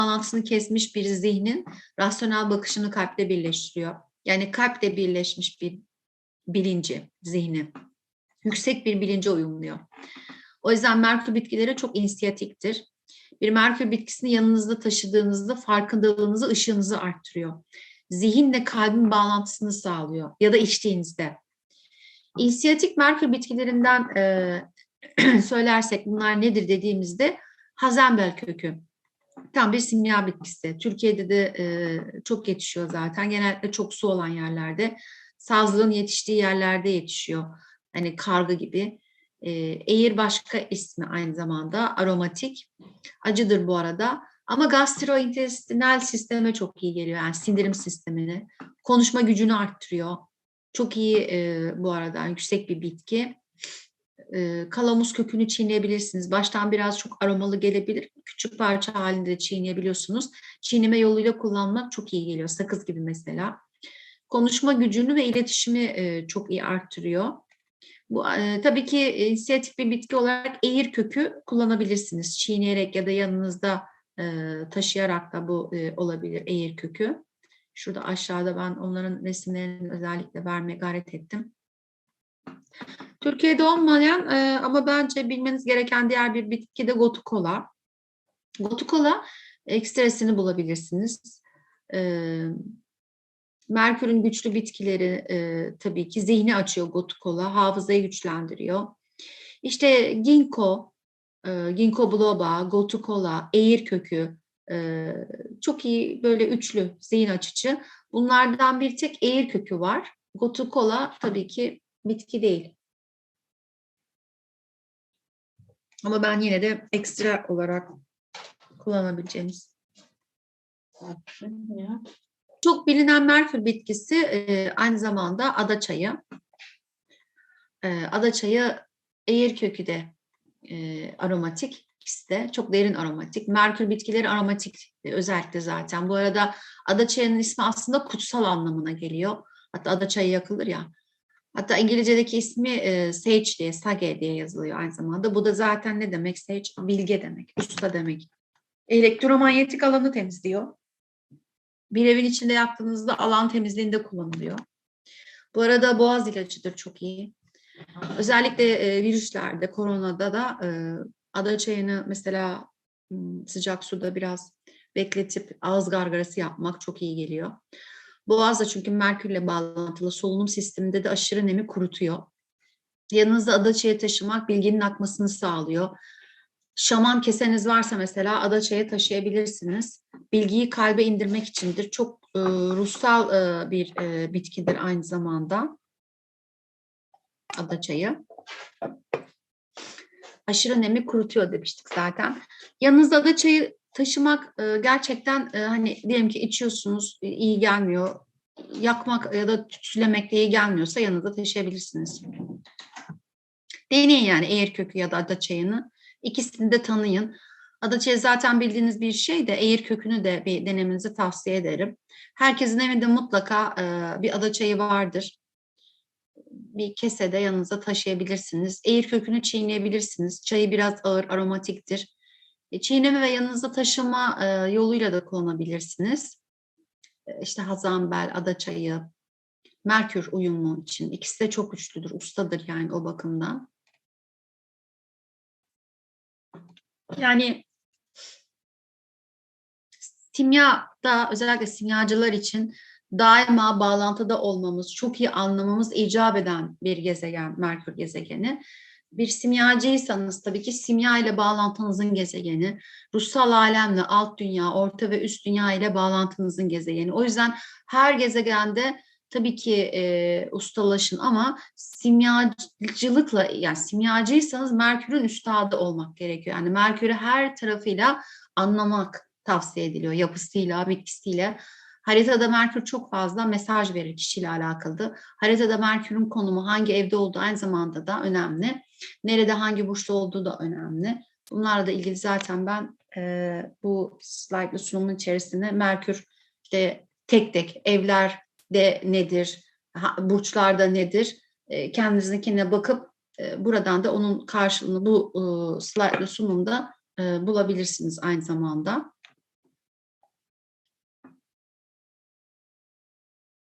bağlantısını kesmiş bir zihnin rasyonel bakışını kalple birleştiriyor. Yani kalple birleşmiş bir bilinci, zihni. Yüksek bir bilince uyumluyor. O yüzden Merkür bitkileri çok inisiyatiktir. Bir Merkür bitkisini yanınızda taşıdığınızda farkındalığınızı, ışığınızı arttırıyor. Zihinle kalbin bağlantısını sağlıyor ya da içtiğinizde. İnisiyatik Merkür bitkilerinden e, söylersek bunlar nedir dediğimizde Hazenbel kökü. Tam bir simya bitkisi. Türkiye'de de e, çok yetişiyor zaten. Genellikle çok su olan yerlerde. Sazlığın yetiştiği yerlerde yetişiyor. Hani kargı gibi. E, eğir başka ismi aynı zamanda aromatik. Acıdır bu arada. Ama gastrointestinal sisteme çok iyi geliyor. Yani sindirim sistemini. Konuşma gücünü arttırıyor. Çok iyi e, bu arada yüksek bir bitki. E, kalamus kökünü çiğneyebilirsiniz. Baştan biraz çok aromalı gelebilir. Küçük parça halinde de çiğneyebiliyorsunuz. Çiğneme yoluyla kullanmak çok iyi geliyor. Sakız gibi mesela. Konuşma gücünü ve iletişimi çok iyi arttırıyor. Bu tabii ki inisiyatif bir bitki olarak eğir kökü kullanabilirsiniz. Çiğneyerek ya da yanınızda taşıyarak da bu olabilir eğir kökü. Şurada aşağıda ben onların resimlerini özellikle vermeye gayret ettim. Türkiye'de olmayan e, ama bence bilmeniz gereken diğer bir bitki de gotukola. Gotukola ekstresini bulabilirsiniz. E, Merkür'ün güçlü bitkileri e, tabii ki zihni açıyor gotukola, hafızayı güçlendiriyor. İşte ginkgo, e, ginkgo biloba, gotukola, eğir kökü, e, çok iyi böyle üçlü zihin açıcı. Bunlardan bir tek eğir kökü var. Gotukola tabii ki bitki değil. Ama ben yine de ekstra olarak kullanabileceğimiz. Çok bilinen Merkür bitkisi e, aynı zamanda ada çayı. E, ada çayı eğir kökü de e, aromatik ikisi de çok derin aromatik. Merkür bitkileri aromatik e, özellikle zaten. Bu arada ada çayının ismi aslında kutsal anlamına geliyor. Hatta ada çayı yakılır ya. Hatta İngilizce'deki ismi e, sage diye, sage diye yazılıyor aynı zamanda. Bu da zaten ne demek? Sage bilge demek, usta demek. Elektromanyetik alanı temizliyor. Bir evin içinde yaptığınızda alan temizliğinde kullanılıyor. Bu arada boğaz ilacıdır çok iyi. Özellikle e, virüslerde, koronada da e, ada çayını mesela sıcak suda biraz bekletip ağız gargarası yapmak çok iyi geliyor. Boğaz da çünkü merkürle bağlantılı solunum sisteminde de aşırı nemi kurutuyor. Yanınızda adaçayı taşımak bilginin akmasını sağlıyor. Şaman keseniz varsa mesela adaçaya taşıyabilirsiniz. Bilgiyi kalbe indirmek içindir. Çok e, ruhsal e, bir e, bitkidir aynı zamanda. Adaçayı. Aşırı nemi kurutuyor demiştik zaten. Yanınızda adaçayı taşımak e, gerçekten e, hani diyelim ki içiyorsunuz e, iyi gelmiyor. Yakmak ya da tütsülemek iyi gelmiyorsa yanınızda taşıyabilirsiniz. Deneyin yani eğer kökü ya da ada çayını. İkisini de tanıyın. Ada çayı zaten bildiğiniz bir şey de eğer kökünü de bir denemenizi tavsiye ederim. Herkesin evinde mutlaka bir ada çayı vardır. Bir kesede yanınıza taşıyabilirsiniz. Eğer kökünü çiğneyebilirsiniz. Çayı biraz ağır, aromatiktir e, çiğneme ve yanınızda taşıma e, yoluyla da kullanabilirsiniz. E, işte hazanbel, adaçayı, merkür uyumu için. ikisi de çok güçlüdür, ustadır yani o bakımdan. Yani simyada özellikle simyacılar için daima bağlantıda olmamız, çok iyi anlamamız icap eden bir gezegen, Merkür gezegeni bir simyacıysanız tabii ki simya ile bağlantınızın gezegeni, ruhsal alemle alt dünya, orta ve üst dünya ile bağlantınızın gezegeni. O yüzden her gezegende tabii ki e, ustalaşın ama simyacılıkla yani simyacıysanız Merkür'ün üstadı olmak gerekiyor. Yani Merkür'ü her tarafıyla anlamak tavsiye ediliyor. Yapısıyla, bitkisiyle. Haritada Merkür çok fazla mesaj verir kişiyle alakalı. Haritada Merkür'ün konumu hangi evde olduğu aynı zamanda da önemli. Nerede hangi burçta olduğu da önemli. Bunlarla da ilgili zaten ben e, bu slaytlı sunumun içerisinde Merkür işte tek tek evlerde nedir, burçlarda nedir e, kendinizinkine bakıp e, buradan da onun karşılığını bu e, slaytlı sunumda e, bulabilirsiniz aynı zamanda.